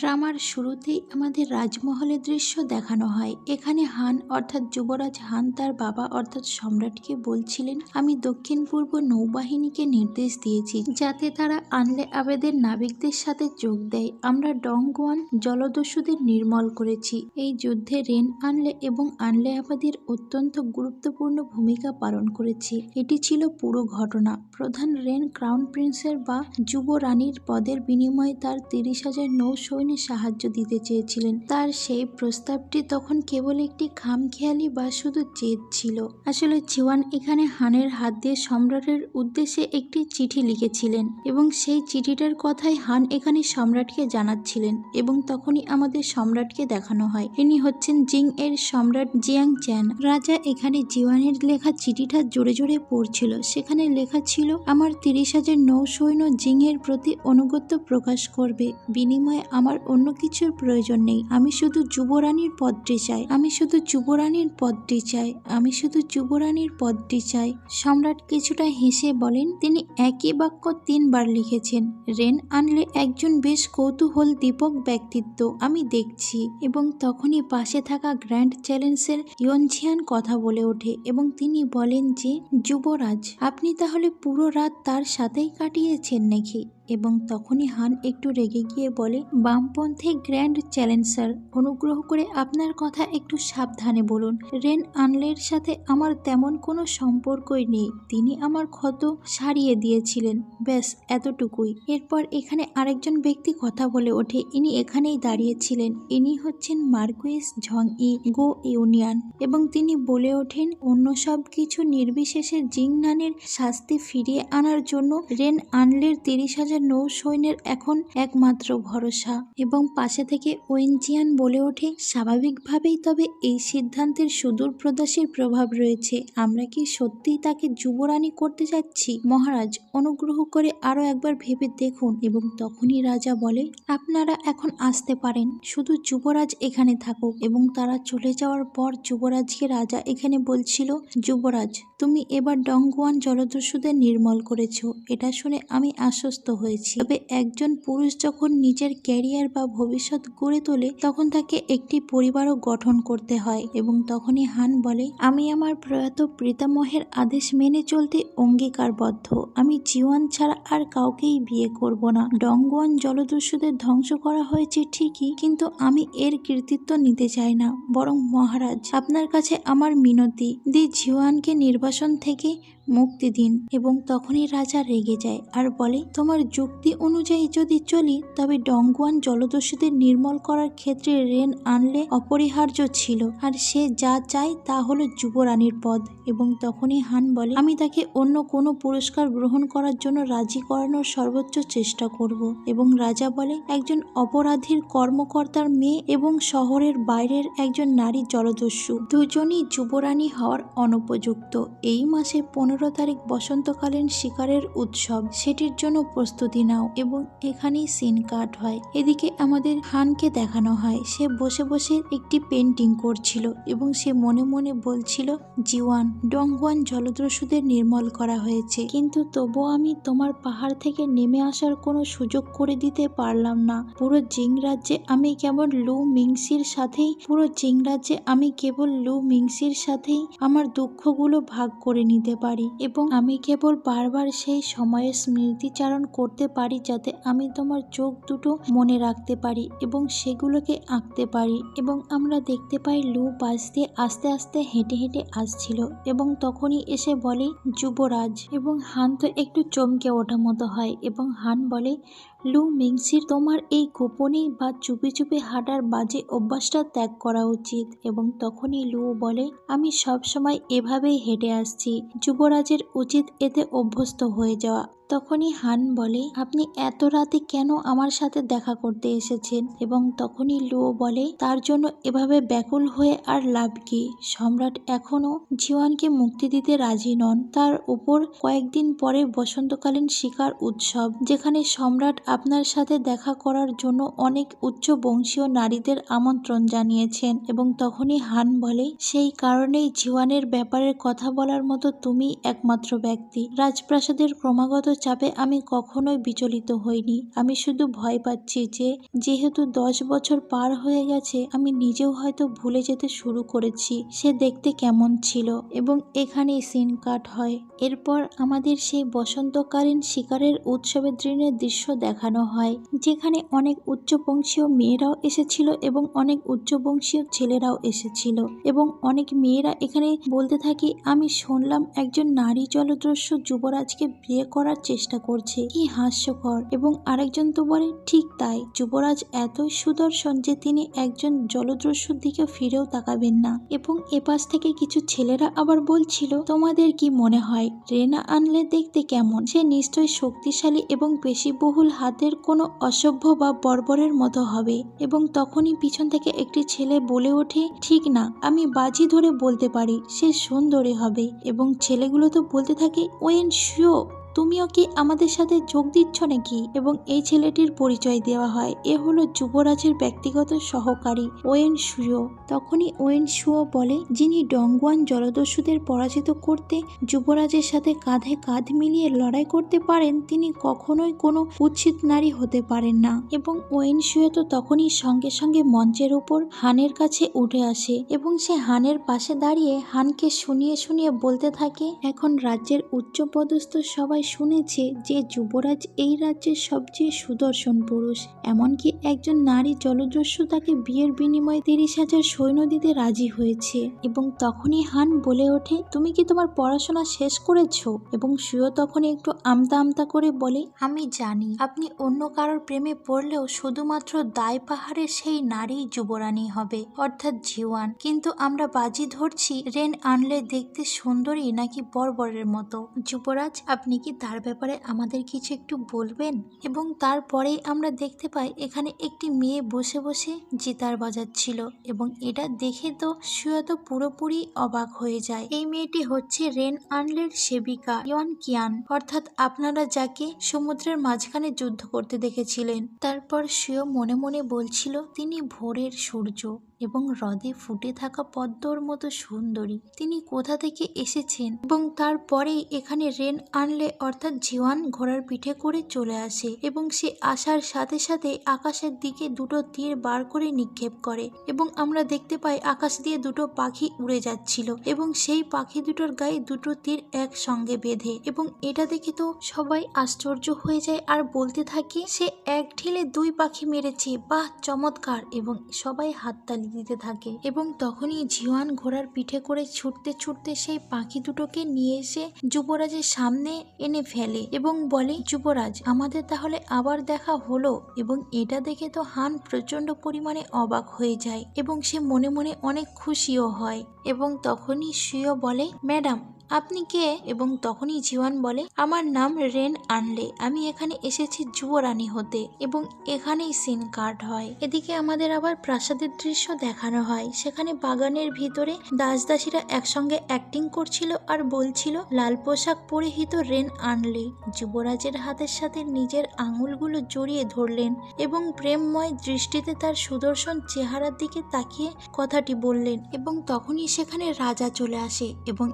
ড্রামার শুরুতেই আমাদের রাজমহলের দৃশ্য দেখানো হয়। এখানে হান অর্থাৎ যুবরাজ হান তার বাবা অর্থাৎ সম্রাটকে বলছিলেন, আমি দক্ষিণ পূর্ব নৌবাহিনীকে নির্দেশ দিয়েছি যাতে তারা আনলে আবেদের নাবিকদের সাথে যোগ দেয়। আমরা ডংগুয়ান জলদস্যুদের নির্মল করেছি। এই যুদ্ধে রেন আনলে এবং আনলে আবাদের অত্যন্ত গুরুত্বপূর্ণ ভূমিকা পালন করেছি। এটি ছিল পুরো ঘটনা। প্রধান রেন ক্রাউন প্রিন্সের বা যুব রানীর পদের বিনিময়ে তার তিরিশ হাজার নৌ সৈন্যের সাহায্য দিতে চেয়েছিলেন। তার সেই প্রস্তাবটি তখন কেবল একটি খামখেয়ালি বা শুধু জেদ ছিল। আসলে চিওয়ান এখানে হানের হাত দিয়ে সম্রাটের উদ্দেশ্যে একটি চিঠি লিখেছিলেন এবং সেই চিঠিটার কথাই হান এখানে সম্রাটকে জানাচ্ছিলেন এবং তখনই আমাদের সম্রাটকে দেখানো হয়। ইনি হচ্ছেন জিং এর সম্রাট জিয়াং চ্যান। রাজা এখানে জিওয়ানের লেখা চিঠিটা জোরে জোরে পড়ছিল। সেখানে লেখা ছিল, আমার তিরিশ হাজার নৌ সৈন্য জিং এর প্রতি অনুগত্য প্রকাশ করবে। বিনিময়ে আমার অন্য কিছুর প্রয়োজন নেই। আমি শুধু যুবরানীর পদটি চাই। আমি শুধু যুবরানীর পদটি চাই। আমি শুধু যুবরানীর পদটি চাই। সম্রাট কিছুটা হেসে বলেন, তিনি একই বাক্য তিনবার লিখেছেন। রেন আনলে একজন বেশ কৌতূহল দীপক ব্যক্তিত্ব, আমি দেখছি। এবং তখনই পাশে থাকা গ্র্যান্ড চ্যালেঞ্জের ইয়নঝিয়ান কথা বলে ওঠে এবং তিনি বলেন যে, যুবরাজ, আপনি তাহলে পুরো রাত তার সাথেই কাটিয়েছেন নাকি? এবং তখনই হান একটু রেগে গিয়ে বলে, বামপন্থী গ্র্যান্ড চ্যালেঞ্জার অনুগ্রহ করে আপনার কথা একটু সাবধানে বলুন। রেন আনলের সাথে আমার তেমন কোনো সম্পর্কই নেই। তিনি আমার ক্ষত সারিয়ে দিয়েছিলেন। ব্যাস, এতটুকুই। এরপর এখানে আরেকজন ব্যক্তি কথা বলে ওঠে। ইনি এখানেই দাঁড়িয়েছিলেন। ইনি হচ্ছেন মার্কুইস ঝং ই গো ইউনিয়ন এবং তিনি বলে ওঠেন, অন্য সব কিছু নির্বিশেষে জিংনানের শাস্তি ফিরিয়ে আনার জন্য রেন আনলের তিরিশ হাজার নৌ সৈন্যের এখন একমাত্র ভরসা এবং পাশে থেকে ওয়েনজিয়ান বলে ওঠে, স্বাভাবিকভাবেই তবে এই সিদ্ধান্তের সুদূর প্রদাসের প্রভাব রয়েছে। আমরা কি সত্যিই তাকে যুবরানী করতে যাচ্ছি? মহারাজ, অনুগ্রহ করে আরও একবার ভেবে দেখুন এবং তখনই রাজা বলে, আপনারা এখন আসতে পারেন। শুধু যুবরাজ এখানে থাকুক এবং তারা চলে যাওয়ার পর যুবরাজকে রাজা এখানে বলছিল, যুবরাজ, তুমি এবার ডংগুয়ান জলদস্যুদের নির্মল করেছ। এটা শুনে আমি আশ্বস্ত হয়েছি। তবে একজন পুরুষ যখন নিজের ক্যারিয়ার বা ভবিষ্যৎ গড়ে তোলে, তখন তাকে একটি পরিবারও গঠন করতে হয় এবং তখনই হান বলে, আমি আমার প্রয়াত পিতামহের আদেশ মেনে চলতে অঙ্গীকারবদ্ধ। আমি জিওয়ান ছাড়া আর কাউকেই বিয়ে করব না। ডংগুয়ান জলদস্যুদের ধ্বংস করা হয়েছে ঠিকই, কিন্তু আমি এর কৃতিত্ব নিতে চাই না। বরং মহারাজ, আপনার কাছে আমার মিনতি। দি জিওয়ানকে নির্বাসন থেকে মুক্তি দিন এবং তখনই রাজা রেগে যায় আর বলে, তোমার যুক্তি অনুযায়ী যদি চলি, তবে ডংগুয়ান জলদস্যুদের নির্মল করার ক্ষেত্রে রেন আনলে অপরিহার্য ছিল। আর সে যা চায় তা হলো যুবরানীর পদ। এবং তখনই হান বলে, আমি তাকে অন্য কোনো পুরস্কার গ্রহণ করার জন্য রাজি করানোর সর্বোচ্চ চেষ্টা করব। এবং রাজা বলে, একজন অপরাধীর কর্মকর্তার মেয়ে এবং শহরের বাইরের একজন নারী জলদস্যু। দুজনই যুবরানী হওয়ার অনুপযুক্ত। এই মাসে পনেরো তারিখ বসন্তকালীন শিকারের উৎসব। সেটির জন্য প্রস্তুতি নাও এবং এখানেই সিন কাট হয়। এদিকে আমাদের হানকে দেখানো হয়। সে বসে বসে একটি পেন্টিং করছিল এবং সে মনে মনে বলছিল, জিওয়ান, ডংগুয়ান জলদস্যুদের নির্মল করা হয়েছে। কিন্তু তবুও আমি তোমার পাহাড় থেকে নেমে আসার কোনো সুযোগ করে দিতে পারলাম না। পুরো জিং রাজ্যে আমি কেবল লু মিংসির সাথেই, পুরো জিং রাজ্যে আমি কেবল লু মিংসির সাথেই আমার দুঃখগুলো ভাগ করে নিতে পারি। এবং আমি কেবল বারবার সেই সময়ের স্মৃতিচারণ করতে পারি যাতে আমি তোমার চোখ দুটো মনে রাখতে পারি এবং সেগুলোকে আঁকতে পারি এবং আমরা দেখতে পাই লু পাশ দিয়ে আস্তে আস্তে হেঁটে হেঁটে আসছিল এবং তখনই এসে বলে, যুবরাজ, এবং হান তো একটু চমকে ওঠা মতো হয় এবং হান বলে লু মিংসির তোমার এই গোপনে বা চুপি চুপি হাঁটার বাজে অভ্যাসটা ত্যাগ করা উচিত এবং তখনই লু বলে, আমি সব সময় এভাবেই হেঁটে আসছি। যুবরাজের উচিত এতে অভ্যস্ত হয়ে যাওয়া। তখনই হান বলে, আপনি এত রাতে কেন আমার সাথে দেখা করতে এসেছেন? এবং তখনই লুও বলে, তার জন্য এভাবে ব্যাকুল হয়ে আর লাভ কি? সম্রাট এখনও জিওয়ানকে মুক্তি দিতে রাজি নন। তার উপর কয়েকদিন পরে বসন্তকালীন শিকার উৎসব, যেখানে সম্রাট আপনার সাথে দেখা করার জন্য অনেক উচ্চ বংশীয় নারীদের আমন্ত্রণ জানিয়েছেন। এবং তখনই হান বলে, সেই কারণেই জিওয়ানের ব্যাপারের কথা বলার মতো তুমি একমাত্র ব্যক্তি। রাজপ্রাসাদের ক্রমাগত চাপে আমি কখনোই বিচলিত হইনি। আমি শুধু ভয় পাচ্ছি যে, যেহেতু দশ বছর পার হয়ে গেছে, আমি নিজেও হয়তো ভুলে যেতে শুরু করেছি। সে দেখতে কেমন ছিল এবং এখানেই সিন কাট হয়। এরপর আমাদের সেই বসন্তকালীন শিকারের উৎসবের দিনের দৃশ্য দেখানো হয়, যেখানে অনেক উচ্চবংশীয় মেয়েরাও এসেছিল এবং অনেক উচ্চবংশীয় ছেলেরাও এসেছিল এবং অনেক মেয়েরা এখানে বলতে থাকে, আমি শুনলাম একজন নারী জলদস্যু যুবরাজকে বিয়ে করার চেষ্টা করছে। কি হাস্যকর। এবং আরেকজন তো বলে, ঠিক তাই। যুবরাজ এত সুদর্শন যে তিনি একজন জলদস্যুর দিকে ফিরেও তাকাবেন না। এবং এপাশ থেকে কিছু ছেলেরা আবার বলছিল, তোমাদের কি মনে হয়, রেনা আনলে দেখতে কেমন? সে নিশ্চয়ই শক্তিশালী এবং পেশিবহুল হাতের কোনো অসভ্য বা বর্বরের মতো হবে। এবং তখনই পিছন থেকে একটি ছেলে বলে ওঠে, ঠিক না, আমি বাজি ধরে বলতে পারি, সে সুন্দরী হবে। এবং ছেলেগুলো তো বলতে থাকে, ওয়েন শিও তুমিও কি আমাদের সাথে যোগ দিচ্ছ নাকি? এবং এই ছেলেটির পরিচয় দেওয়া হয়। এ হলো যুবরাজের ব্যক্তিগত সহকারী ওয়েন সুয়ো। তখনই ওয়েন সুয়ো বলে, যিনি ডংগুয়ান জলদস্যুদের পরাজিত করতে যুবরাজের সাথে কাঁধে কাঁধ মিলিয়ে লড়াই করতে পারেন, তিনি কখনোই কোনো উচিত নারী হতে পারেন না। এবং ওয়েন সুয়ো তো তখনই সঙ্গে সঙ্গে মঞ্চের উপর হানের কাছে উঠে আসে এবং সে হানের পাশে দাঁড়িয়ে হানকে শুনিয়ে শুনিয়ে বলতে থাকে, এখন রাজ্যের উচ্চপদস্থ সবাই শুনেছে যে যুবরাজ এই রাজ্যের সবচেয়ে সুদর্শন পুরুষ। এমনকি একজন নারী জলদস্যু তাকে বিয়ের বিনিময়ে তিরিশ হাজার সৈন্য দিতে রাজি হয়েছে। এবং তখনই হান বলে ওঠে, তুমি কি তোমার পড়াশোনা শেষ করেছ? এবং সুয় তখন একটু আমতা আমতা করে বলে, আমি জানি। আপনি অন্য কারোর প্রেমে পড়লেও শুধুমাত্র দায় পাহাড়ের সেই নারী যুবরানী হবে, অর্থাৎ জিওয়ান। কিন্তু আমরা বাজি ধরছি রেন আনলে দেখতে সুন্দরী নাকি বর্বরের মতো। যুবরাজ, আপনি কি তার ব্যাপারে আমাদের কিছু একটু বলবেন? এবং তারপরেই আমরা দেখতে পাই এখানে একটি মেয়ে বসে বসে জিতার বাজাচ্ছিল এবং এটা দেখে তো সুয়া তো পুরোপুরি অবাক হয়ে যায়। এই মেয়েটি হচ্ছে রেন আনলের সেবিকা ইয়ন কিয়ান। অর্থাৎ আপনারা যাকে সমুদ্রের মাঝখানে যুদ্ধ করতে দেখেছিলেন। তারপর সুয় মনে মনে বলছিল, তিনি ভোরের সূর্য। এবং হ্রদে ফুটে থাকা পদ্মর মতো সুন্দরী। তিনি কোথা থেকে এসেছেন এবং তারপরেই এখানে রেন আনলে অর্থাৎ জিওয়ান ঘোড়ার পিঠে করে চলে আসে এবং সে আসার সাথে সাথে আকাশের দিকে দুটো তীর বার করে নিক্ষেপ করে এবং আমরা দেখতে পাই আকাশ দিয়ে দুটো পাখি উড়ে যাচ্ছিল এবং সেই পাখি দুটোর গায়ে দুটো তীর একসঙ্গে বেঁধে এবং এটা দেখে তো সবাই আশ্চর্য হয়ে যায় আর বলতে থাকে, সে এক ঢিলে দুই পাখি মেরেছে, বাহ, চমৎকার! এবং সবাই হাততালি দিতে থাকে এবং তখনই জিওয়ান ঘোড়ার পিঠে করে ছুটতে ছুটতে সেই পাখি দুটোকে নিয়ে এসে যুবরাজের সামনে এনে ফেলে এবং বলে, যুবরাজ, আমাদের তাহলে আবার দেখা হলো। এবং এটা দেখে তো হান প্রচণ্ড পরিমাণে অবাক হয়ে যায় এবং সে মনে মনে অনেক খুশিও হয়। এবং তখনই শুয়ে বলে, ম্যাডাম আপনি কে? এবং তখনই জিওয়ান বলে, আমার নাম রেন আনলে। আমি এখানে এসেছি যুবরানী হতে এবং এখানেই সিন কাট হয়। এদিকে আমাদের আবার প্রাসাদের দৃশ্য দেখানো হয়। সেখানে বাগানের ভিতরে দাসদাসীরা একসঙ্গে অ্যাক্টিং করছিল আর বলছিল, লাল পোশাক পরিহিত রেন আনলে। যুবরাজের হাতের সাথে নিজের আঙুলগুলো জড়িয়ে ধরলেন এবং প্রেমময় দৃষ্টিতে তার সুদর্শন চেহারার দিকে তাকিয়ে কথাটি বললেন এবং তখনই সেখানে রাজা চলে আসে এবং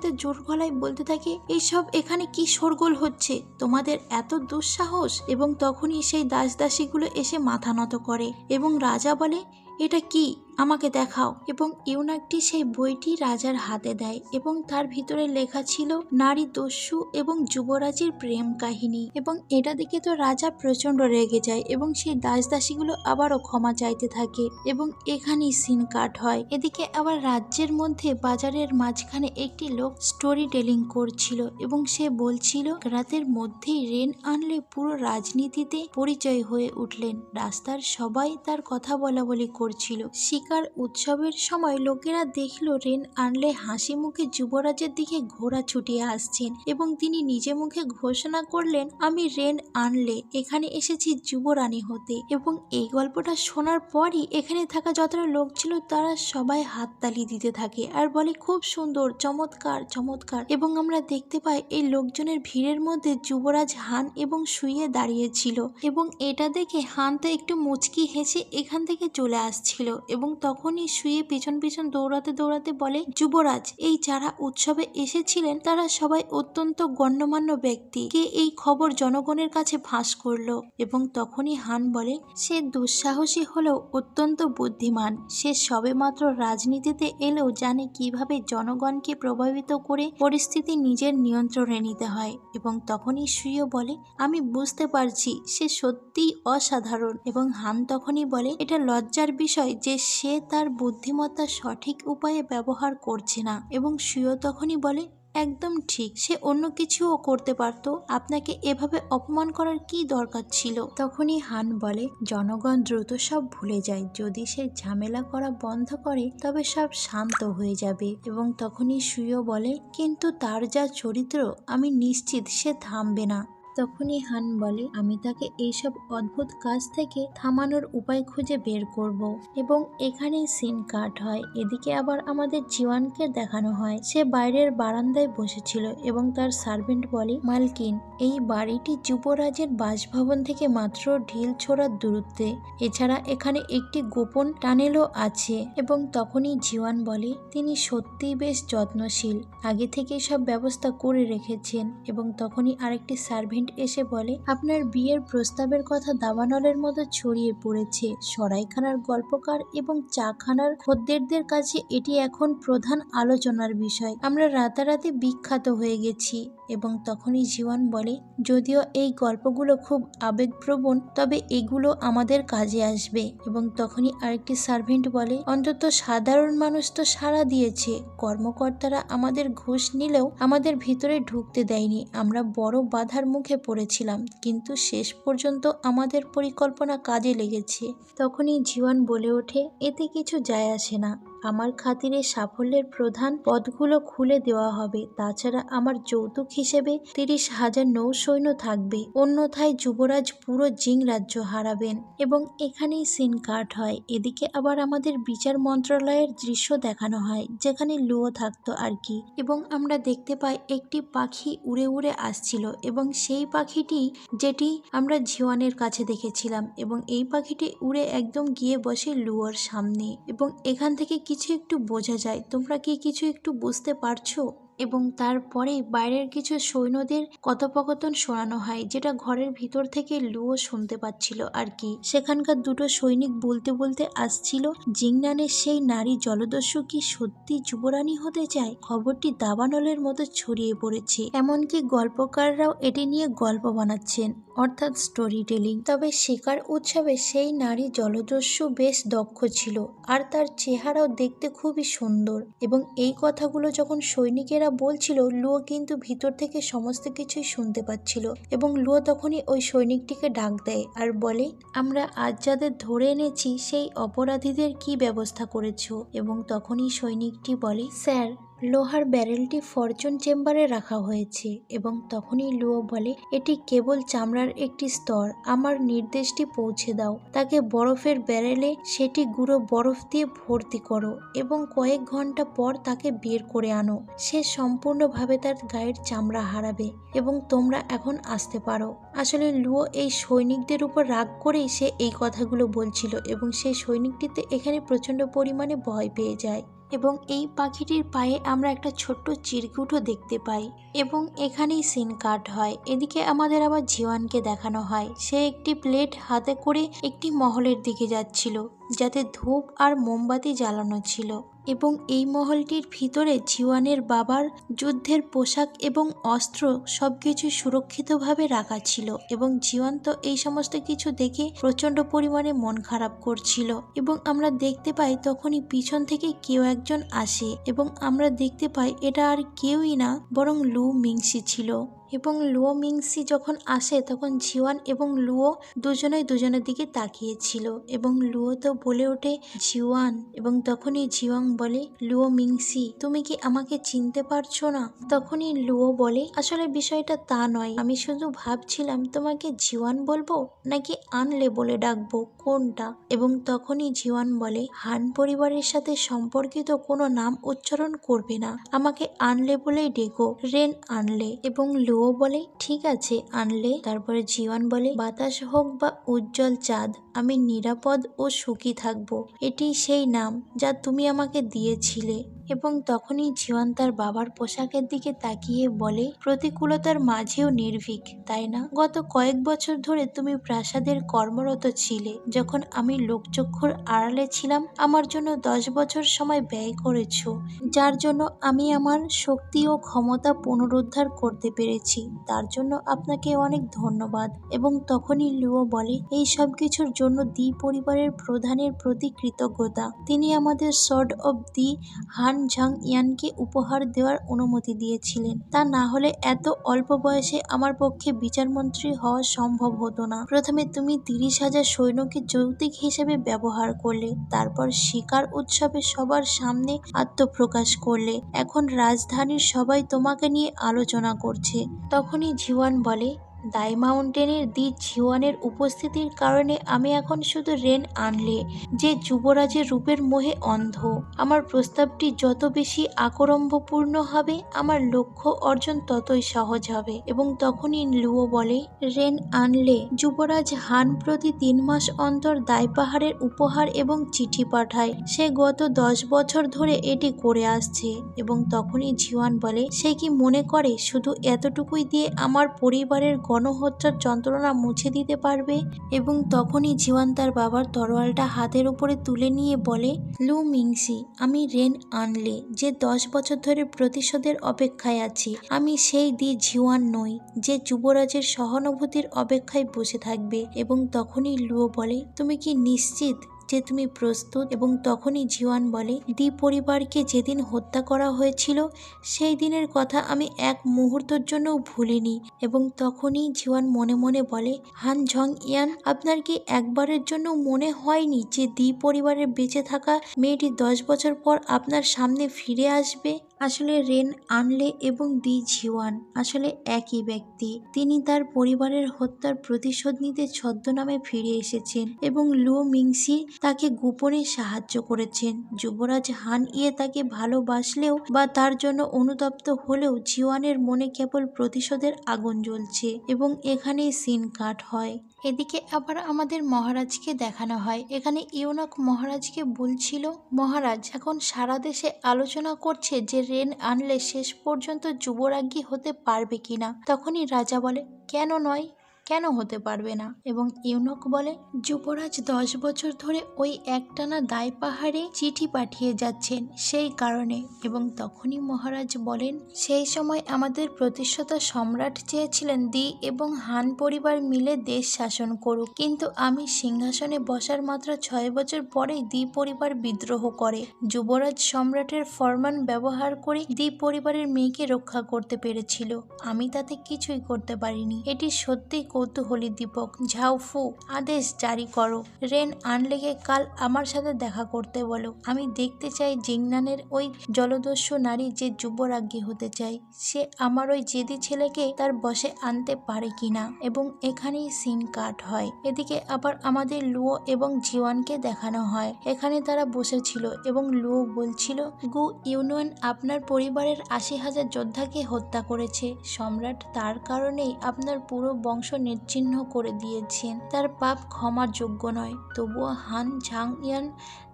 ইউনাকটিতে জোর গলায় বলতে থাকে, এইসব এখানে কি শোরগোল হচ্ছে? তোমাদের এত দুঃসাহস? এবং তখনই সেই দাস দাসীগুলো এসে মাথা নত করে এবং রাজা বলে, এটা কি? আমাকে দেখাও। এবং ইউনাকটি সেই বইটি রাজার হাতে দেয় এবং তার ভিতরে লেখা ছিল, নারী দস্যু এবং যুবরাজের প্রেম কাহিনী। এবং এটা দেখে তো রাজা প্রচণ্ড রেগে যায় এবং সেই দাস দাসীগুলো আবারও ক্ষমা চাইতে থাকে এবং এখানেই সিন কাট হয়। এদিকে আবার রাজ্যের মধ্যে বাজারের মাঝখানে একটি লোক স্টোরি টেলিং করছিল এবং সে বলছিল, রাতের মধ্যেই রেন আনলে পুরো রাজনীতিতে পরিচয় হয়ে উঠলেন। রাস্তার সবাই তার কথা বলা বলি করছিল। শিকার উৎসবের সময় লোকেরা দেখল রেন আনলে হাসি মুখে যুবরাজের দিকে ঘোড়া ছুটিয়ে আসছেন এবং তিনি নিজে মুখে ঘোষণা করলেন, আমি রেন আনলে এখানে এসেছি যুবরানী হতে। এবং এই গল্পটা শোনার পরই এখানে থাকা যতটা লোক ছিল তারা সবাই হাততালি দিতে থাকে আর বলে, খুব সুন্দর, চমৎকার চমৎকার। এবং আমরা দেখতে পাই এই লোকজনের ভিড়ের মধ্যে যুবরাজ হান এবং শুয়ে দাঁড়িয়েছিল এবং এটা দেখে হান তো একটু মুচকি হেসে এখান থেকে চলে আসছিল এবং তখনই শুয়ে পিছন পিছন দৌড়াতে দৌড়াতে বলে, যুবরাজ, এই যারা উৎসবে এসেছিলেন তারা সবাই অত্যন্ত গণ্যমান্য ব্যক্তি। কে এই খবর জনগণের কাছে ফাঁস করল? এবং তখনই হান বলে, সে দুঃসাহসী হলেও অত্যন্ত বুদ্ধিমান। সে সবেমাত্র রাজনীতিতে এলেও জানে কীভাবে জনগণকে প্রভাবিত করে পরিস্থিতি নিজের নিয়ন্ত্রণে নিতে হয়। এবং তখনই সুইও বলে, আমি বুঝতে পারছি, সে সত্যিই অসাধারণ। এবং হান তখনই বলে, এটা লজ্জার বিষয় যে সে তার বুদ্ধিমত্তা সঠিক উপায়ে ব্যবহার করছে না এবং সুইও তখনই বলে, একদম ঠিক, সে অন্য কিছুও করতে পারত। আপনাকে এভাবে অপমান করার কি দরকার ছিল? তখনই হান বলে, জনগণ দ্রুত সব ভুলে যায়। যদি সে ঝামেলা করা বন্ধ করে, তবে সব শান্ত হয়ে যাবে। এবং তখনই সুইও বলে, কিন্তু তার যা চরিত্র, আমি নিশ্চিত সে থামবে না। তখনই হান বলে, আমি তাকে এইসব অদ্ভুত কাজ থেকে থামানোর উপায় খুঁজে বের করব এবং এখানেই সিন কাট হয়। এদিকে আবার আমাদের জীবনকে দেখানো হয়। সে বাইরের বারান্দায় বসেছিল এবং তার সার্ভেন্ট বলে, মালকিন, এই বাড়িটি যুবরাজের বাসভবন থেকে মাত্র ঢিল ছোড়ার দূরত্বে। এছাড়া এখানে একটি গোপন টানেলও আছে। এবং তখনই জিওয়ান বলে, তিনি সত্যিই বেশ যত্নশীল। আগে থেকে সব ব্যবস্থা করে রেখেছেন। এবং তখনই আরেকটি সার্ভেন্ট এসে বলে, আপনার বিয়ের প্রস্তাবের কথা দাবানলের মতো ছড়িয়ে পড়েছে। সরাইখানার গল্পকার এবং চাখানার খদ্দেরদের কাছে এটি এখন প্রধান আলোচনার বিষয়। আমরা রাতারাতি বিখ্যাত হয়ে গেছি। এবং তখনই জীবন বলে, যদিও এই গল্পগুলো খুব আবেগপ্রবণ, তবে এগুলো আমাদের কাজে আসবে। এবং তখনই আরেকটি সার্ভেন্ট বলে, অন্তত সাধারণ মানুষ তো সাড়া দিয়েছে। কর্মকর্তারা আমাদের ঘুষ নিলেও আমাদের ভিতরে ঢুকতে দেয়নি। আমরা বড় বাধার মুখে পড়েছিলাম, কিন্তু শেষ পর্যন্ত আমাদের পরিকল্পনা কাজে লেগেছে। তখনই জীবন বলে ওঠে, এতে কিছু যায় আসে না। আমার খাতিরে সাফল্যের প্রধান পদগুলো খুলে দেওয়া হবে। তাছাড়া আমার যৌতুক হিসেবে তিরিশ হাজার নৌসৈন্য থাকবে। অন্যথায় যুবরাজ পুরো জিং রাজ্য হারাবেন এবং এখানেই সিন কাট হয়। এদিকে আবার আমাদের বিচার মন্ত্রণালয়ের দৃশ্য দেখানো হয়, যেখানে লুয়ো থাকতো আর কি। এবং আমরা দেখতে পাই একটি পাখি উড়ে উড়ে আসছিল এবং সেই পাখিটি যেটি আমরা জিওয়ানের কাছে দেখেছিলাম এবং এই পাখিটি উড়ে একদম গিয়ে বসে লুয়োর সামনে এবং এখান থেকে কিছু একটু বোঝা যায়। তোমরা কি কিছু একটু বুঝতে পারছ? এবং তারপরে বাইরের কিছু সৈন্যদের কথোপকথন শোনানো হয়, যেটা ঘরের ভিতর থেকে লুও শুনতে পাচ্ছিল আর কি। সেখানকার দুটো সৈনিক বলতে বলতে আসছিল, জিংনানের সেই নারী জলদস্যু কি সত্যি যুবরানী হতে চায়? খবরটি দাবানলের মতো ছড়িয়ে পড়েছে। এমনকি গল্পকাররাও এটি নিয়ে গল্প বানাচ্ছেন। অর্থাৎ স্টোরি টেলিং তবে শিকার উৎসবে সেই নারী জলদস্যু বেশ দক্ষ ছিল আর তার চেহারাও দেখতে খুবই সুন্দর। এবং এই কথাগুলো যখন সৈনিকেরা বলছিল, লুয়ো কিন্তু ভিতর থেকে সমস্ত কিছুই শুনতে পাচ্ছিল এবং লুয়ো তখনই ওই সৈনিকটিকে ডাক দেয় আর বলে, আমরা আজ যাদের ধরে এনেছি, সেই অপরাধীদের কি ব্যবস্থা করেছ? এবং তখনই সৈনিকটি বলে, স্যার লোহার ব্যারেলটি ফরচুন চেম্বারে রাখা হয়েছে এবং তখনই লুয়ো বলে, এটি কেবল চামড়ার একটি স্তর। আমার নির্দেশটি পৌঁছে দাও। তাকে বরফের ব্যারেলে সেটি গুঁড়ো বরফ দিয়ে ভর্তি করো এবং কয়েক ঘণ্টা পর তাকে বের করে আনো। সে সম্পূর্ণভাবে তার গায়ের চামড়া হারাবে এবং তোমরা এখন আসতে পারো। আসলে লুয়ো এই সৈনিকদের উপর রাগ করেই সে এই কথাগুলো বলছিল এবং সেই সৈনিকটিতে এখানে প্রচণ্ড পরিমাণে ভয় পেয়ে যায়। এবং এই পাখিটির পায়ে আমরা একটা ছোট্ট চিরকুটও দেখতে পাই এবং এখানেই সিন কাট হয়। এদিকে আমাদের আবার জিওয়ানকে দেখানো হয়। সে একটি প্লেট হাতে করে একটি মহলের দিকে যাচ্ছিল, যাতে ধূপ আর মোমবাতি জ্বালানো ছিল। এবং এই মহলটির ভিতরে জিওয়ানের বাবার যুদ্ধের পোশাক এবং অস্ত্র সবকিছু সুরক্ষিতভাবে রাখা ছিল এবং জিওয়ান তো এই সমস্ত কিছু দেখে প্রচণ্ড পরিমাণে মন খারাপ করছিল এবং আমরা দেখতে পাই তখনই পিছন থেকে কেউ একজন আসে এবং আমরা দেখতে পাই এটা আর কেউই না, বরং লু মিংসি ছিল। এবং লুও মিংসি যখন আসে, তখন জিওয়ান এবং লুও দুজনেই দুজনের দিকে তাকিয়েছিল এবং লুও তো বলে ওঠে, জিওয়ান। এবং তখনই জিওয়াং বলে লুও মিংসি, তুমি কি আমাকে চিনতে পারছ না? তখনই লুও বলে, আসলে বিষয়টা তা নয়। আমি শুধু ভাবছিলাম তোমাকে জিওয়ান বলব নাকি আনলে বলে ডাকবো, কোনটা? এবং তখনই জিওয়ান বলে, হান পরিবারের সাথে সম্পর্কিত কোনো নাম উচ্চারণ করবে না। আমাকে আনলে বলেই ডেকো, রেন আনলে। এবং লুও বলে ঠিক আছে আনলে তারপরে জিওয়ান বলে বাতাস হোক বা উজ্জ্বল চাঁদ। আমি নিরাপদ ও সুখী থাকব। এটি সেই নাম যা তুমি আমাকে দিয়েছিলে এবং তখনই জীবন তার বাবার পোশাকের দিকে তাকিয়ে বলে, প্রতিকূলতার মাঝেও নির্ভীক, তাই না? গত কয়েক বছর ধরে তুমি প্রাসাদের কর্মরত ছিলে। যখন আমি লোকচক্ষুর আড়ালে ছিলাম, আমার জন্য দশ বছর সময় ব্যয় করেছ, যার জন্য আমি আমার শক্তি ও ক্ষমতা পুনরুদ্ধার করতে পেরেছি। তার জন্য আপনাকে অনেক ধন্যবাদ। এবং তখনই লুও বলে, এই সব কিছুর জন্য দি পরিবারের প্রধানের প্রতি কৃতজ্ঞতা। তিনি আমাদের sword of the Han Zhang ইয়ানকে উপহার দেওয়ার অনুমতি দিয়েছিলেন। তা না হলে এত অল্প বয়সে আমার পক্ষে বিচারমন্ত্রী হওয়া সম্ভব হতো না। প্রথমে তুমি তিরিশ হাজার সৈন্যকে যৌতুক হিসেবে ব্যবহার করলে, তারপর শিকার উৎসবে সবার সামনে আত্মপ্রকাশ করলে, এখন রাজধানীর সবাই তোমাকে নিয়ে আলোচনা করছে। তখনই জিওয়ান বলে দাই মাউন্টেনের দি ঝিওয়ানের উপস্থিতির কারণে আমি এখন শুধু রেন আনলে, যে যুবরাজের রূপের মোহে অন্ধ। আমার প্রস্তাবটি যত বেশি আকরম্ভপূর্ণ হবে, আমার লক্ষ্য অর্জন ততই সহজ হবে। এবং তখনই লুও বলে, রেন আনলে যুবরাজ হান প্রতি তিন মাস অন্তর দায়পাহাড়ের উপহার এবং চিঠি পাঠায়। সে গত দশ বছর ধরে এটি করে আসছে। এবং তখনই জিওয়ান বলে, সে কি মনে করে শুধু এতটুকুই দিয়ে আমার পরিবারের গণহত্যার যন্ত্রণা মুছে দিতে পারবে এবং তখনই জিওয়ান তার বাবার তরোয়ালটা হাতের উপরে তুলে নিয়ে বলে, লু মিংসি, আমি রেন আনলে, যে দশ বছর ধরে প্রতিশোধের অপেক্ষায় আছি, আমি সেই দি ঝিওয়ান নই, যে যুবরাজের সহানুভূতির অপেক্ষায় বসে থাকবে। এবং তখনই লুও বলে, তুমি কি নিশ্চিত যে তুমি প্রস্তুত এবং তখনই জিওয়ান বলে, দি পরিবারকে যেদিন হত্যা করা হয়েছিল, সেই দিনের কথা আমি এক মুহূর্তের জন্যও ভুলিনি। এবং তখনই জিওয়ান মনে মনে বলে, হান ঝং ইয়ান, আপনার কি একবারের জন্য মনে হয়নি যে দি পরিবারের বেঁচে থাকা মেয়েটি দশ বছর পর আপনার সামনে ফিরে আসবে? আসলে রেন আনলে এবং দি ঝিওয়ান আসলে একই ব্যক্তি। তিনি তার পরিবারের হত্যার প্রতিশোধ নিতে ছদ্মনামে ফিরে এসেছেন এবং লু মিংসি তাকে গোপনে সাহায্য করেছেন। যুবরাজ হান ইয়ে তাকে ভালোবাসলেও বা তার জন্য অনুতপ্ত হলেও জিওয়ানের মনে কেবল প্রতিশোধের আগুন জ্বলছে এবং এখানেই সিন কাট হয়। এদিকে আবার আমাদের মহারাজকে দেখানো হয়। এখানে ইউনক মহারাজকে বলছিল, মহারাজ, এখন সারা দেশে আলোচনা করছে যে রেন আনলে শেষ পর্যন্ত যুবরাজ্ঞী হতে পারবে কিনা? তখনই রাজা বলে কেন নয়? কেন হতে পারবে না? এবং ইউনক বলে, যুবরাজ দশ বছর ধরে ওই একটানা দায় পাহাড়ে চিঠি পাঠিয়ে যাচ্ছেন সেই কারণে। এবং তখনই মহারাজ বলেন, সেই সময় আমাদের প্রতিষ্ঠাতা সম্রাট চেয়েছিলেন দি এবং হান পরিবার মিলে দেশ শাসন করুক। কিন্তু আমি সিংহাসনে বসার মাত্র ছয় বছর পরেই দি পরিবার বিদ্রোহ করে। যুবরাজ সম্রাটের ফরমান ব্যবহার করে দি পরিবারের মেয়েকে রক্ষা করতে পেরেছিল। আমি তাতে কিছুই করতে পারিনি। এটি সত্যিই কৌতূহলী দীপক ঝাউফু আদেশ জারি করো। রেন আনলেগে কাল আমার সাথে দেখা করতে বলো। আমি দেখতে চাই জিংনানের ওই জলদস্যু নারী যে যুবরাজ্ঞী হতে চাই। সে আমার ওই জেদি ছেলেকে তার বসে আনতে পারে কিনা এবং এখানেই সিন কাট হয়। এদিকে আবার আমাদের লুও এবং জিওয়ানকে দেখানো হয়। এখানে তারা বসেছিল এবং লুও বলছিল, গু ইউনিয়ন আপনার পরিবারের আশি হাজার যোদ্ধাকে হত্যা করেছে। সম্রাট তার কারণেই আপনার পুরো বংশ নিচ্ছিন্ন করে দিয়েছেন। তার পাপ ক্ষমার যোগ্য নয় তবুও হান ঝাং ইয়ান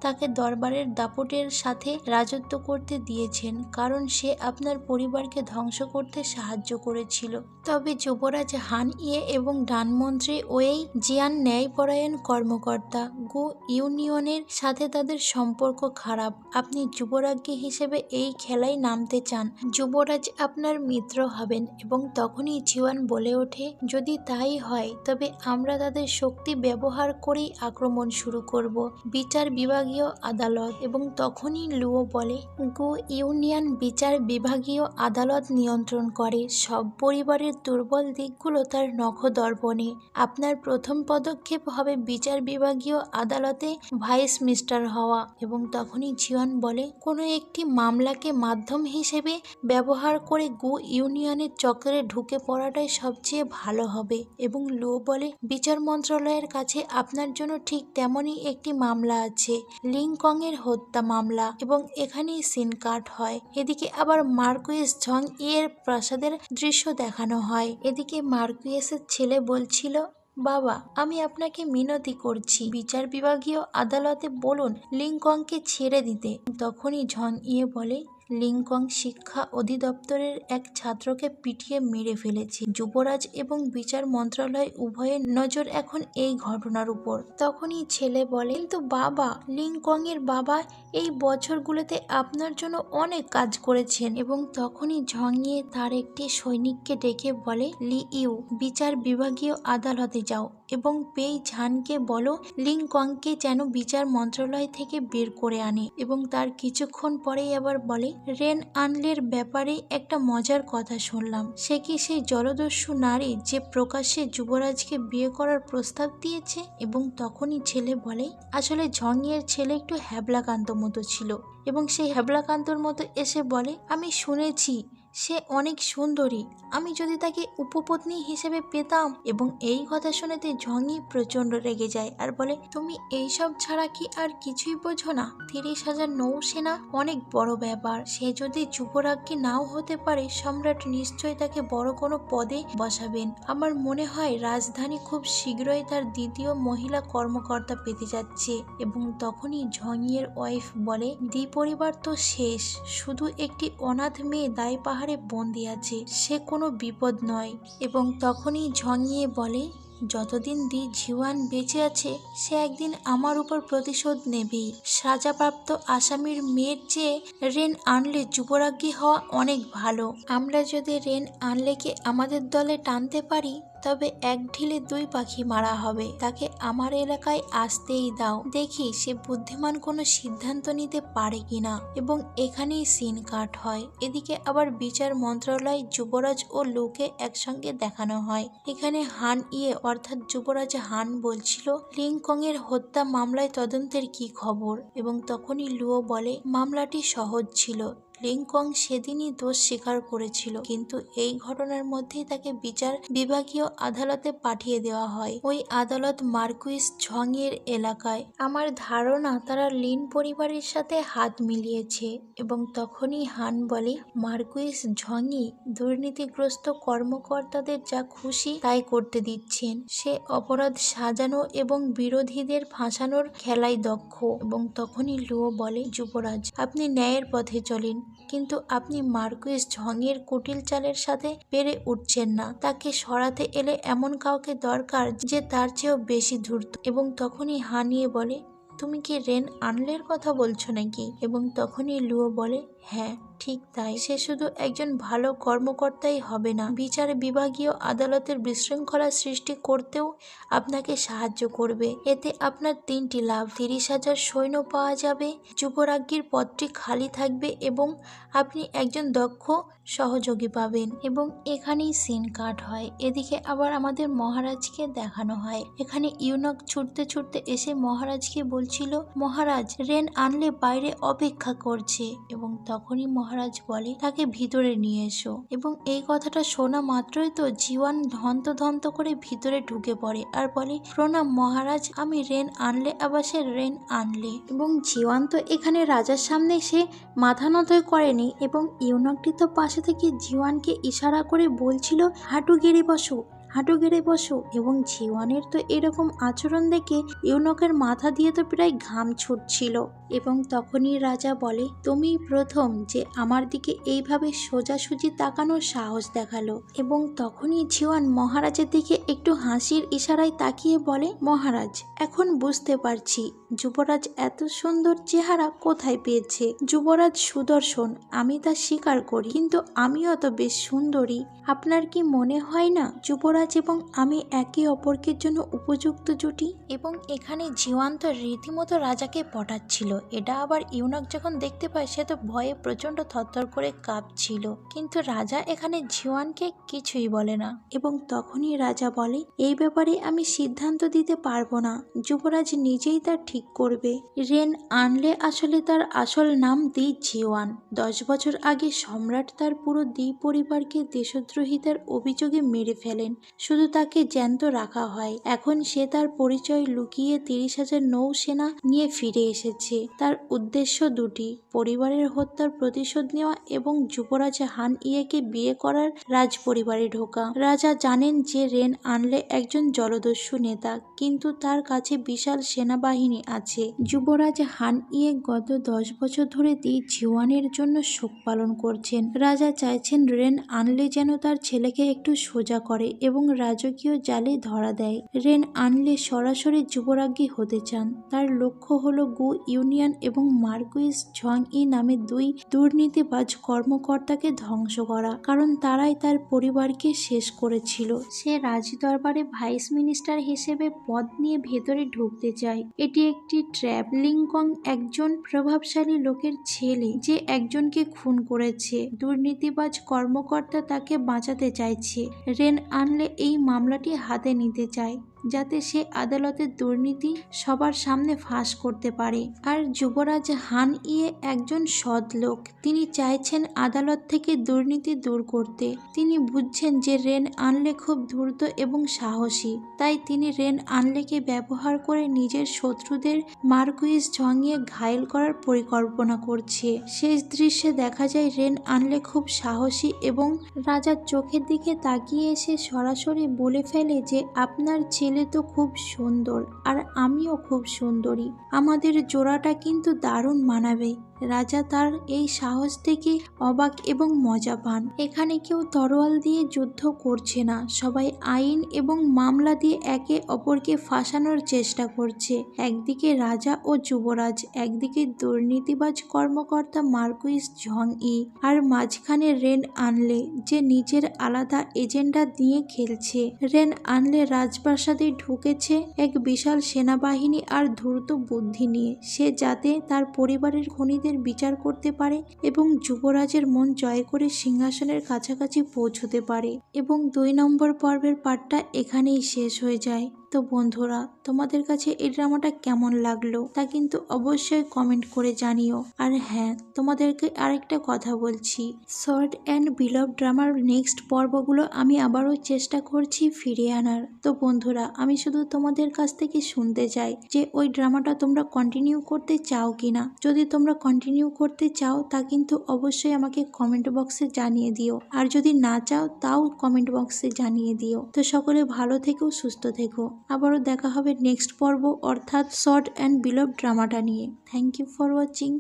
তাকে দরবারের দাপটের সাথে রাজত্ব করতে দিয়েছেন কারণ সে আপনার পরিবারকে ধ্বংস করতে সাহায্য করেছিল। তবে যুবরাজ হান ইয়ে এবং ডানমন্ত্রী ওয়েই জিয়ান ন্যায়পরায়ণ কর্মকর্তা গু ইউনিয়নের সাথে তাদের সম্পর্ক খারাপ। আপনি যুবরাজ্ঞী হিসেবে এই খেলায় নামতে চান। যুবরাজ আপনার মিত্র হবেন এবং তখনই জিওয়ান বলে ওঠে, যদি তাই হয়, তবে আমরা তাদের শক্তি ব্যবহার করেই আক্রমণ শুরু করব। বিচার বিভাগীয় আদালত এবং তখনই লুও বলে, গো ইউনিয়ন বিচার বিভাগীয় আদালত নিয়ন্ত্রণ করে। সব পরিবারের দুর্বল দিকগুলো তার নখদর্পণে। আপনার প্রথম পদক্ষেপ হবে বিচার বিভাগীয় আদালতে ভাইস মিস্টার হওয়া। এবং তখনই জিয়ন বলে, কোনো একটি মামলাকে মাধ্যম হিসেবে ব্যবহার করে গু ইউনিয়নের চক্রে ঢুকে পড়াটাই সবচেয়ে ভালো হবে। এবং লো বলে, বিচার মন্ত্রণালয়ের কাছে আপনার জন্য ঠিক তেমনই একটি মামলা আছে। লিংকং এর হত্যা মামলা এবং এখানেই সিন কাট হয়। এদিকে আবার মার্কুয়েস ঝং এর প্রাসাদের দৃশ্য দেখানো হয়। এদিকে মার্কুইসের ছেলে বলছিল, বাবা, আমি আপনাকে মিনতি করছি। বিচার বিভাগীয় আদালতে বলুন লিংকংকে ছেড়ে দিতে। তখনই ঝং ইয়ে বলে লিঙ্কং শিক্ষা অধিদপ্তরের এক ছাত্রকে পিটিয়ে মেরে ফেলেছে। যুবরাজ এবং বিচার মন্ত্রণালয় উভয়ের নজর এখন এই ঘটনার উপর। তখনই ছেলে বলে, কিন্তু বাবা লিঙ্কং এর বাবা এই বছরগুলোতে আপনার জন্য অনেক কাজ করেছেন। এবং তখনই ঝঙিয়ে তার একটি সৈনিককে ডেকে বলে, লি ইউ, বিচার বিভাগীয় আদালতে যাও। এবং পেই ঝানকে বলো, লিংকংকে যেন বিচার মন্ত্রণালয় থেকে বের করে আনে এবং তার কিছুক্ষণ পরেই আবার বলে, রেন আনলের ব্যাপারে একটা মজার কথা শুনলাম। সে কি সেই জলদস্যু নারী যে প্রকাশ্যে যুবরাজকে বিয়ে করার প্রস্তাব দিয়েছে? এবং তখনই ছেলে বলে, আসলে ঝংয়ের ছেলে একটু হ্যাবলাকান্ত মতো ছিল। এবং সেই হ্যাবলাকান্তর মতো এসে বলে, আমি শুনেছি সে অনেক সুন্দরী। আমি যদি তাকে উপপত্নী হিসেবে পেতাম এবং এই কথা শুনেতে ঝঙি প্রচণ্ড রেগে যায় আর বলে, তুমি এইসব ছাড়া কি আর কিছুই বোঝো না? তিরিশ হাজার নৌসেনা, অনেক বড় ব্যাপার। সে যদি যুবরাজ্ঞী নাও হতে পারে, সম্রাট নিশ্চয়ই তাকে বড় কোনো পদে বসাবেন। আমার মনে হয় রাজধানী খুব শীঘ্রই তার দ্বিতীয় মহিলা কর্মকর্তা পেতে যাচ্ছে। এবং তখনই ঝঙিয়ের ওয়াইফ বলে, দ্বি পরিবার তো শেষ। শুধু একটি অনাথ মেয়ে দায় পাহাড়ে বন্দি আছে, সে কোনো বিপদ নয়। এবং তখনই ঝঙিয়ে বলে, যতদিন দি ঝিওয়ান বেঁচে আছে, সে একদিন আমার উপর প্রতিশোধ নেবেই। সাজাপ্রাপ্ত আসামির মেয়ের চেয়ে রেন আনলে যুবরাজ্ঞী হওয়া অনেক ভালো। আমরা যদি রেন আনলেকে আমাদের দলে টানতে পারি? তবে এক ঢিলে দুই পাখি মারা হবে। তাকে আমার এলাকায় আসতেই দাও। দেখি সে বুদ্ধিমান কোনো সিদ্ধান্ত নিতে পারে কিনা এবং এখানেই সিন কাট হয়। এদিকে আবার বিচার মন্ত্রণালয়, যুবরাজ ও লোকে একসঙ্গে দেখানো হয়। এখানে হান ইয়ে অর্থাৎ যুবরাজ হান বলছিল লিংকং এর হত্যা মামলায় তদন্তের কি খবর? এবং তখনই লুও বলে, মামলাটি সহজ ছিল। লিংকং সেদিনই দোষ স্বীকার করেছিল। কিন্তু এই ঘটনার মধ্যেই তাকে বিচার বিভাগীয় আদালতে পাঠিয়ে দেওয়া হয়। ওই আদালত মার্কুইস ঝং এর এলাকায়। আমার ধারণা, তারা লিন পরিবারের সাথে হাত মিলিয়েছে এবং তখনই হান বলে, মার্কুইস ঝংই দুর্নীতিগ্রস্ত কর্মকর্তাদের যা খুশি তাই করতে দিচ্ছেন। সে অপরাধ সাজানো এবং বিরোধীদের ফাঁসানোর খেলায় দক্ষ। এবং তখনই লুও বলে, যুবরাজ, আপনি ন্যায়ের পথে চলেন। কিন্তু আপনি মার্কুইস ঝংয়ের কুটিল চালের সাথে পেরে উঠছেন না। তাকে সরাতে এলে এমন কাউকে দরকার যে তার চেয়েও বেশি ধূর্ত। এবং তখনই হানিয়ে বলে, তুমি কি রেন আনলের কথা বলছো নাকি? এবং তখনই লুও বলে হ্যাঁ। ঠিক তাই সে শুধু একজন ভালো কর্মকর্তাই হবে না, বিচার বিভাগীয় আদালতের বিশৃঙ্খলা সৃষ্টি করতেও আপনাকে সাহায্য করবে। এতে আপনার তিনটি লাভ। তিরিশ হাজার সৈন্য পাওয়া যাবে, যুবরাজ্ঞীর পদটি খালি থাকবে এবং আপনি একজন দক্ষ সহযোগী পাবেন এবং এখানেই সিন কাট হয়। এদিকে আবার আমাদের মহারাজকে দেখানো হয়। এখানে ইউনক ছুটতে ছুটতে এসে মহারাজকে বলছিল, মহারাজ, রেন আনলে বাইরে অপেক্ষা করছে। এবং তখনই মহারাজ বলে তাকে ভিতরে নিয়ে এসো। এবং এই কথাটা শোনা মাত্রই তো জীবন ধন্ত ধন্ত করে ভিতরে ঢুকে পড়ে আর বলে, প্রণাম মহারাজ, আমি রেন আনলে, আবার সে রেন আনলে। এবং জীবন তো এখানে রাজার সামনে সে মাথা নত করেনি এবং ইউনকটি তো পাশে থেকে জীওয়ানকে ইশারা করে বলছিল, হাঁটু গেড়ে বসো। হাঁটু গেড়ে বসো এবং জীওয়ানের তো এরকম আচরণ দেখে ইউনকের মাথা দিয়ে তো প্রায় ঘাম ছুটছিল। এবং তখনই রাজা বলে, তুমি প্রথম যে আমার দিকে এইভাবে সোজাসুজি তাকানোর সাহস দেখাল। এবং তখনই জিওয়ান মহারাজের দিকে একটু হাসির ইশারায় তাকিয়ে বলে, মহারাজ, এখন বুঝতে পারছি, যুবরাজ এত সুন্দর চেহারা কোথায় পেয়েছে। যুবরাজ সুদর্শন, আমি তা স্বীকার করি, কিন্তু আমিও তো বেশ সুন্দরী। আপনার কি মনে হয় না, যুবরাজ এবং আমি একে অপরকের জন্য উপযুক্ত জুটি। এবং এখানে জীবান্ত রীতিমতো রাজাকে পটাচ্ছিল। এটা আবার ইউনক যখন দেখতে পায় সে তো ভয়ে প্রচণ্ড থরথর করে কাঁপছিল। কিন্তু রাজা এখানে জিওয়ানকে কিছুই বলে না। এবং তখনই রাজা বলে এই ব্যাপারে আমি সিদ্ধান্ত দিতে পারব না। যুবরাজ নিজেই তা ঠিক করবে। রেন আনলে আসলে তার আসল নাম দি জিওয়ান দশ বছর আগে সম্রাট তার পুরো দ্বি পরিবারকে দেশদ্রোহিতার অভিযোগে মেরে ফেলেন। শুধু তাকে জ্যান্ত রাখা হয়। এখন সে তার পরিচয় লুকিয়ে তিরিশ হাজার নৌসেনা নিয়ে ফিরে এসেছে। তার উদ্দেশ্য দুটি, পরিবারের হত্যার প্রতিশোধ নেওয়া এবং যুবরাজ হান ইয়েকে বিয়ে করার রাজ পরিবারে ঢোকা। রাজা জানেন যে রেন আনলে একজন জলদস্যু নেতা, কিন্তু তার কাছে বিশাল সেনাবাহিনী আছে। যুবরাজ হান ইয়ে গত দশ বছর ধরে দি জিওয়ানের জন্য শোক পালন করছেন। রাজা চাইছেন রেন আনলে যেন তার ছেলেকে একটু সোজা করে এবং রাজকীয় জালে ধরা দেয়। রেন আনলে সরাসরি যুবরাজ্ঞী হতে চান। তার লক্ষ্য হলো গু ইউনিয়ন এবং মার্কুইস ঝং ই নামে দুই দুর্নীতিবাজ কর্মকর্তাকে ধ্বংস করা, কারণ তারাই তার পরিবারকে শেষ করেছিল। সে রাজদরবারে ভাইস মিনিস্টার হিসেবে পদ নিয়ে ভেতরে ঢুকতে চায়। এটি একটি ট্র্যাপ লিঙ্কং একজন প্রভাবশালী লোকের ছেলে যে একজনকে খুন করেছে। দুর্নীতিবাজ কর্মকর্তা তাকে বাঁচাতে চাইছে। রেন আনলে এই মামলাটি হাতে নিতে চায়। যাতে সে আদালতের দুর্নীতি সবার সামনে ফাঁস করতে পারে। আর যুবরাজ হান ইয়ে একজন সৎ লোক। তিনি চাইছেন আদালত থেকে দুর্নীতি দূর করতে। তিনি বুঝছেন যে রেন আনলে খুব দ্রুত এবং সাহসী। তাই তিনি রেন আনলেকে ব্যবহার করে নিজের শত্রুদের মার্কুইস ঝঙিয়ে ঘায়েল করার পরিকল্পনা করছে। শেষ দৃশ্যে দেখা যায় রেন আনলে খুব সাহসী এবং রাজার চোখের দিকে তাকিয়ে এসে সরাসরি বলে ফেলে যে, আপনার ছেলে তো খুব সুন্দর আর আমিও খুব সুন্দরী। আমাদের জোড়াটা কিন্তু দারুণ মানাবে। রাজা তার এই সাহস থেকে অবাক এবং মজা পান। এখানে কেউ তরোয়াল দিয়ে যুদ্ধ করছে না। সবাই আইন এবং মামলা দিয়ে একে অপরকে ফাঁসানোর চেষ্টা করছে। একদিকে রাজা ও যুবরাজ, একদিকে দুর্নীতিবাজ কর্মকর্তা মার্কুইস ঝং ই আর মাঝখানে রেন আনলে, যে নিজের আলাদা এজেন্ডা নিয়ে খেলছে। রেন আনলে রাজপ্রাসাদে ঢুকেছে এক বিশাল সেনাবাহিনী আর দ্রুত বুদ্ধি নিয়ে। সে যাতে তার পরিবারের খনিদের বিচার করতে পারে এবং যুবরাজের মন জয় করে সিংহাসনের কাছাকাছি পৌঁছতে পারে এবং দুই নম্বর পর্বের পাঠটা এখানেই শেষ হয়ে যায়। তো বন্ধুরা, তোমাদের কাছে এই ড্রামাটা কেমন লাগল তা কিন্তু অবশ্যই কমেন্ট করে জানিও। আর হ্যাঁ তোমাদেরকে আরেকটা কথা বলছি। শর্ট অ্যান্ড বিলভ ড্রামার নেক্সট পর্বগুলো আমি আবারও চেষ্টা করছি ফিরিয়ে আনার। তো বন্ধুরা, আমি শুধু তোমাদের কাছ থেকে শুনতে চাই যে ওই ড্রামাটা তোমরা কন্টিনিউ করতে চাও কিনা। যদি তোমরা কন্টিনিউ করতে চাও, তা কিন্তু অবশ্যই আমাকে কমেন্ট বক্সে জানিয়ে দিও। আর যদি না চাও, তাও কমেন্ট বক্সে জানিয়ে দিও। তো সকলে ভালো থেকো, সুস্থ থেকো। আবারও দেখা হবে নেক্সট পর্ব, অর্থাৎ শর্ট অ্যান্ড বিলভ ড্রামাটা নিয়ে। Thank you for watching